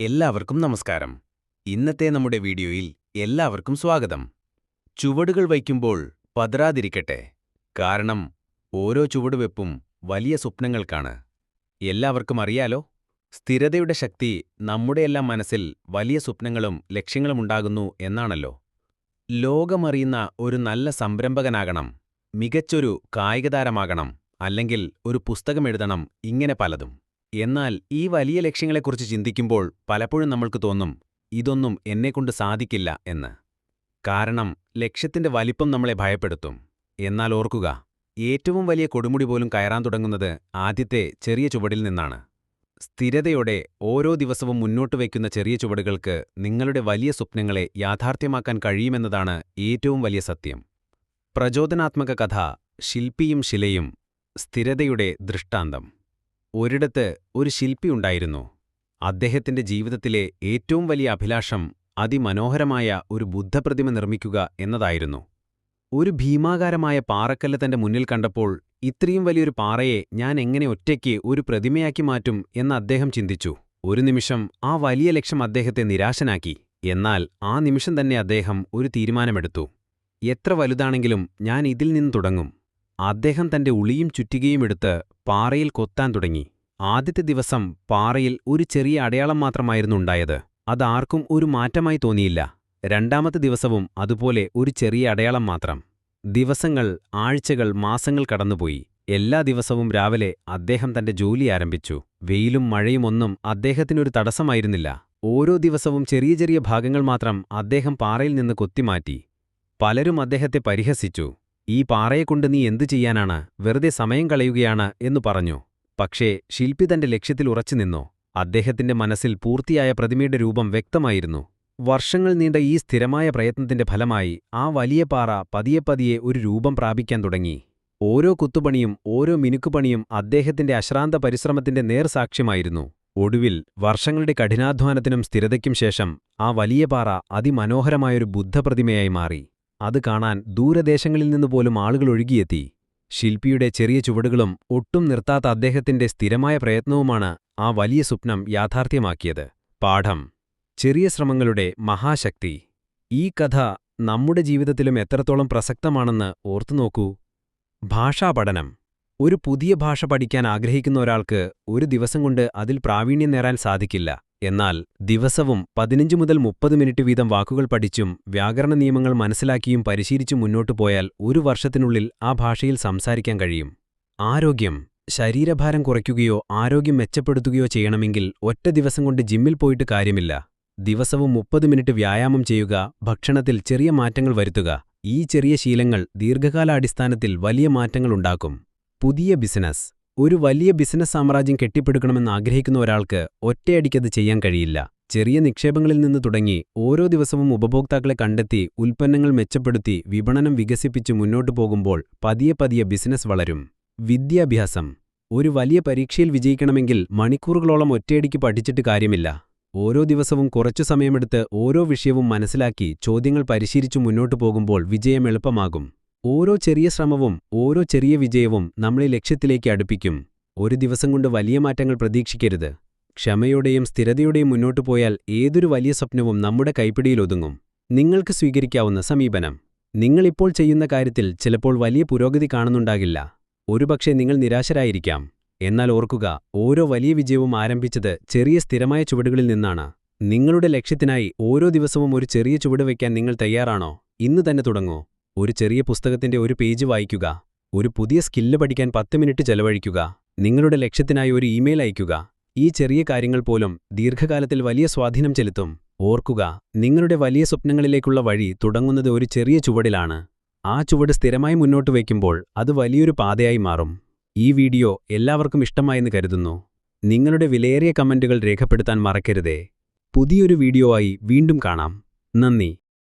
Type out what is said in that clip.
എല്ലാവർക്കും നമസ്കാരം. ഇന്നത്തെ നമ്മുടെ വീഡിയോയിൽ എല്ലാവർക്കും സ്വാഗതം. ചുവടുകൾ വയ്ക്കുമ്പോൾ പതറാതിരിക്കട്ടെ. കാരണം ഓരോ ചുവടുവെപ്പും വലിയ സ്വപ്നങ്ങൾക്കാണ്. എല്ലാവർക്കും അറിയാലോ? സ്ഥിരതയുടെ ശക്തി നമ്മുടെയെല്ലാം മനസ്സിൽ വലിയ സ്വപ്നങ്ങളും ലക്ഷ്യങ്ങളും ഉണ്ടാകുന്നു എന്നാണല്ലോ. ലോകമറിയുന്ന ഒരു നല്ല സംരംഭകനാകണം മികച്ചൊരു കായികതാരമാകണം അല്ലെങ്കിൽ ഒരു പുസ്തകമെഴുതണം ഇങ്ങനെ പലതും. എന്നാൽ ഈ വലിയ ലക്ഷ്യങ്ങളെക്കുറിച്ച് ചിന്തിക്കുമ്പോൾ പലപ്പോഴും നമ്മൾക്ക് തോന്നും ഇതൊന്നും എന്നെക്കൊണ്ട് സാധിക്കില്ല എന്ന്. കാരണം ലക്ഷ്യത്തിന്റെ വലിപ്പം നമ്മളെ ഭയപ്പെടുത്തും. എന്നാൽ ഓർക്കുക ഏറ്റവും വലിയ കൊടുമുടി പോലും കയറാൻ തുടങ്ങുന്നത് ആദ്യത്തെ ചെറിയ ചുവടിൽ നിന്നാണ്. സ്ഥിരതയോടെ ഓരോ ദിവസവും മുന്നോട്ട് വയ്ക്കുന്ന ചെറിയ ചുവടുകൾക്ക് നിങ്ങളുടെ വലിയ സ്വപ്നങ്ങളെ യാഥാർത്ഥ്യമാക്കാൻ കഴിയുമെന്നതാണ് ഏറ്റവും വലിയ സത്യം. പ്രചോദനാത്മക കഥ ശില്പിയും ശിലയും സ്ഥിരതയുടെ ദൃഷ്ടാന്തം. ഒരിടത്ത് ഒരു ശില്പിയുണ്ടായിരുന്നു അദ്ദേഹത്തിന്റെ ജീവിതത്തിലെ ഏറ്റവും വലിയ അഭിലാഷം അതിമനോഹരമായ ഒരു ബുദ്ധപ്രതിമ നിർമ്മിക്കുക എന്നതായിരുന്നു. ഒരു ഭീമാകാരമായ പാറക്കല്ല് തന്റെ മുന്നിൽ കണ്ടപ്പോൾ ഇത്രയും വലിയൊരു പാറയെ ഞാൻ എങ്ങനെ ഒറ്റയ്ക്ക് ഒരു പ്രതിമയാക്കി മാറ്റും എന്ന് അദ്ദേഹം ചിന്തിച്ചു. ഒരു നിമിഷം ആ വലിയ ലക്ഷ്യം അദ്ദേഹത്തെ നിരാശനാക്കി. എന്നാൽ ആ നിമിഷം തന്നെ അദ്ദേഹം ഒരു തീരുമാനമെടുത്തു. എത്ര വലുതാണെങ്കിലും ഞാൻ ഇതിൽ നിന്ന് തുടങ്ങും. അദ്ദേഹം തന്റെ ഉളിയും ചുറ്റികയും എടുത്ത് പാറയിൽ കൊത്താൻ തുടങ്ങി. ആദ്യത്തെ ദിവസം പാറയിൽ ഒരു ചെറിയ അടയാളം മാത്രമായിരുന്നു ഉണ്ടായത്. അതാർക്കും ഒരു മാറ്റമായി തോന്നിയില്ല. രണ്ടാമത്തെ ദിവസവും അതുപോലെ ഒരു ചെറിയ അടയാളം മാത്രം. ദിവസങ്ങൾ ആഴ്ചകൾ മാസങ്ങൾ കടന്നുപോയി. എല്ലാ ദിവസവും രാവിലെ അദ്ദേഹം തന്റെ ജോലി ആരംഭിച്ചു. വെയിലും മഴയും ഒന്നും അദ്ദേഹത്തിനൊരു തടസ്സമായിരുന്നില്ല. ഓരോ ദിവസവും ചെറിയ ചെറിയ ഭാഗങ്ങൾ മാത്രം അദ്ദേഹം പാറയിൽ നിന്ന് കൊത്തിമാറ്റി. പലരും അദ്ദേഹത്തെ പരിഹസിച്ചു. ഈ പാറയെക്കൊണ്ട് നീ എന്തു ചെയ്യാനാണ്? വെറുതെ സമയം കളയുകയാണ് എന്നു പറഞ്ഞു. പക്ഷേ ശില്പി തന്റെ ലക്ഷ്യത്തിൽ ഉറച്ചുനിന്നു അദ്ദേഹത്തിന്റെ മനസ്സിൽ പൂർത്തിയായ പ്രതിമയുടെ രൂപം വ്യക്തമായിരുന്നു. വർഷങ്ങൾ നീണ്ട ഈ സ്ഥിരമായ പ്രയത്നത്തിന്റെ ഫലമായി ആ വലിയ പാറ പതിയെ പതിയെ ഒരു രൂപം പ്രാപിക്കാൻ തുടങ്ങി. ഓരോ കുത്തുപണിയും ഓരോ മിനുക്കുപണിയും അദ്ദേഹത്തിന്റെ അശ്രാന്ത പരിശ്രമത്തിന്റെ നേർസാക്ഷ്യമായിരുന്നു ഒടുവിൽ വർഷങ്ങളുടെ കഠിനാധ്വാനത്തിനും സ്ഥിരതയ്ക്കും ശേഷം ആ വലിയ പാറ അതിമനോഹരമായൊരു ബുദ്ധപ്രതിമയായി മാറി. അത് കാണാൻ ദൂരദേശങ്ങളിൽ നിന്നുപോലും ആളുകൾ ഒഴുകിയെത്തി. ശില്പിയുടെ ചെറിയ ചുവടുകളും ഒട്ടും നിർത്താത്ത അദ്ദേഹത്തിന്റെ സ്ഥിരമായ പ്രയത്നവുമാണ് ആ വലിയ സ്വപ്നം യാഥാർത്ഥ്യമാക്കിയത്. പാഠം. ചെറിയ ശ്രമങ്ങളുടെ മഹാശക്തി. ഈ കഥ നമ്മുടെ ജീവിതത്തിലും എത്രത്തോളം പ്രസക്തമാണെന്ന് ഓർത്തുനോക്കൂ ഭാഷാപഠനം ഒരു പുതിയ ഭാഷ പഠിക്കാൻ ആഗ്രഹിക്കുന്ന ഒരാൾക്ക് ഒരു ദിവസം കൊണ്ട് അതിൽ പ്രാവീണ്യം നേരാൻ സാധിക്കില്ല. എന്നാൽ ദിവസവും പതിനഞ്ച് മുതൽ മുപ്പത് മിനിറ്റ് വീതം വാക്കുകൾ പഠിച്ചും വ്യാകരണ നിയമങ്ങൾ മനസ്സിലാക്കിയും പരിശീലിച്ചും മുന്നോട്ടു പോയാൽ ഒരു വർഷത്തിനുള്ളിൽ ആ ഭാഷയിൽ സംസാരിക്കാൻ കഴിയും. ആരോഗ്യം. ശരീരഭാരം കുറയ്ക്കുകയോ ആരോഗ്യം മെച്ചപ്പെടുത്തുകയോ ചെയ്യണമെങ്കിൽ ഒറ്റ ദിവസം കൊണ്ട് ജിമ്മിൽ പോയിട്ട് കാര്യമില്ല. ദിവസവും മുപ്പത് മിനിറ്റ് വ്യായാമം ചെയ്യുക ഭക്ഷണത്തിൽ ചെറിയ മാറ്റങ്ങൾ വരുത്തുക. ഈ ചെറിയ ശീലങ്ങൾ ദീർഘകാലാടിസ്ഥാനത്തിൽ വലിയ മാറ്റങ്ങളുണ്ടാക്കും പുതിയ ബിസിനസ്. ഒരു വലിയ ബിസിനസ് സാമ്രാജ്യം കെട്ടിപ്പടുക്കണമെന്ന് ആഗ്രഹിക്കുന്ന ഒരാൾക്ക് ഒറ്റയടിക്കത് ചെയ്യാൻ കഴിയില്ല. ചെറിയ നിക്ഷേപങ്ങളിൽ നിന്ന് തുടങ്ങി ഓരോ ദിവസവും ഉപഭോക്താക്കളെ കണ്ടെത്തി ഉൽപ്പന്നങ്ങൾ മെച്ചപ്പെടുത്തി വിപണനം വികസിപ്പിച്ച് മുന്നോട്ടു പോകുമ്പോൾ പതിയെ പതിയെ ബിസിനസ് വളരും. വിദ്യാഭ്യാസം. ഒരു വലിയ പരീക്ഷയിൽ വിജയിക്കണമെങ്കിൽ മണിക്കൂറുകളോളം ഒറ്റയടിക്ക് പഠിച്ചിട്ട് കാര്യമില്ല. ഓരോ ദിവസവും കുറച്ചു സമയമെടുത്ത് ഓരോ വിഷയവും മനസ്സിലാക്കി ചോദ്യങ്ങൾ പരിശീലിച്ചു മുന്നോട്ടു പോകുമ്പോൾ വിജയം എളുപ്പമാകും. ഓരോ ചെറിയ ശ്രമവും ഓരോ ചെറിയ വിജയവും നമ്മളെ ലക്ഷ്യത്തിലേക്ക് അടുപ്പിക്കും. ഒരു ദിവസം കൊണ്ട് വലിയ മാറ്റങ്ങൾ പ്രതീക്ഷിക്കരുത്. ക്ഷമയോടെയും സ്ഥിരതയോടെയും മുന്നോട്ടു പോയാൽ ഏതൊരു വലിയ സ്വപ്നവും നമ്മുടെ കൈപ്പിടിയിലൊതുങ്ങും നിങ്ങൾക്ക് സ്വീകരിക്കാവുന്ന സമീപനം. നിങ്ങളിപ്പോൾ ചെയ്യുന്ന കാര്യത്തിൽ ചിലപ്പോൾ വലിയ പുരോഗതി കാണുന്നുണ്ടാകില്ല. ഒരുപക്ഷെ നിങ്ങൾ നിരാശരായിരിക്കാം. എന്നാൽ ഓർക്കുക ഓരോ വലിയ വിജയവും ആരംഭിച്ചത് ചെറിയ സ്ഥിരമായ ചുവടുകളിൽ നിന്നാണ്. നിങ്ങളുടെ ലക്ഷ്യത്തിനായി ഓരോ ദിവസവും ഒരു ചെറിയ ചുവട് വയ്ക്കാൻ നിങ്ങൾ തയ്യാറാണോ? ഇന്ന് തന്നെ തുടങ്ങൂ. ഒരു ചെറിയ പുസ്തകത്തിന്റെ ഒരു പേജ് വായിക്കുക ഒരു പുതിയ സ്കില്ല് പഠിക്കാൻ പത്ത് മിനിറ്റ് ചെലവഴിക്കുക നിങ്ങളുടെ ലക്ഷ്യത്തിനായി ഒരു ഇമെയിൽ അയയ്ക്കുക ഈ ചെറിയ കാര്യങ്ങൾ പോലും ദീർഘകാലത്തിൽ വലിയ സ്വാധീനം ചെലുത്തും. ഓർക്കുക നിങ്ങളുടെ വലിയ സ്വപ്നങ്ങളിലേക്കുള്ള വഴി തുടങ്ങുന്നത് ഒരു ചെറിയ ചുവടിലാണ്. ആ ചുവട് സ്ഥിരമായി മുന്നോട്ട് വയ്ക്കുമ്പോൾ അത് വലിയൊരു പാതയായി മാറും. ഈ വീഡിയോ എല്ലാവർക്കും ഇഷ്ടമായെന്ന് കരുതുന്നു. നിങ്ങളുടെ വിലയേറിയ കമന്റുകൾ രേഖപ്പെടുത്താൻ മറക്കരുതേ. പുതിയൊരു വീഡിയോ ആയി വീണ്ടും കാണാം. നന്ദി.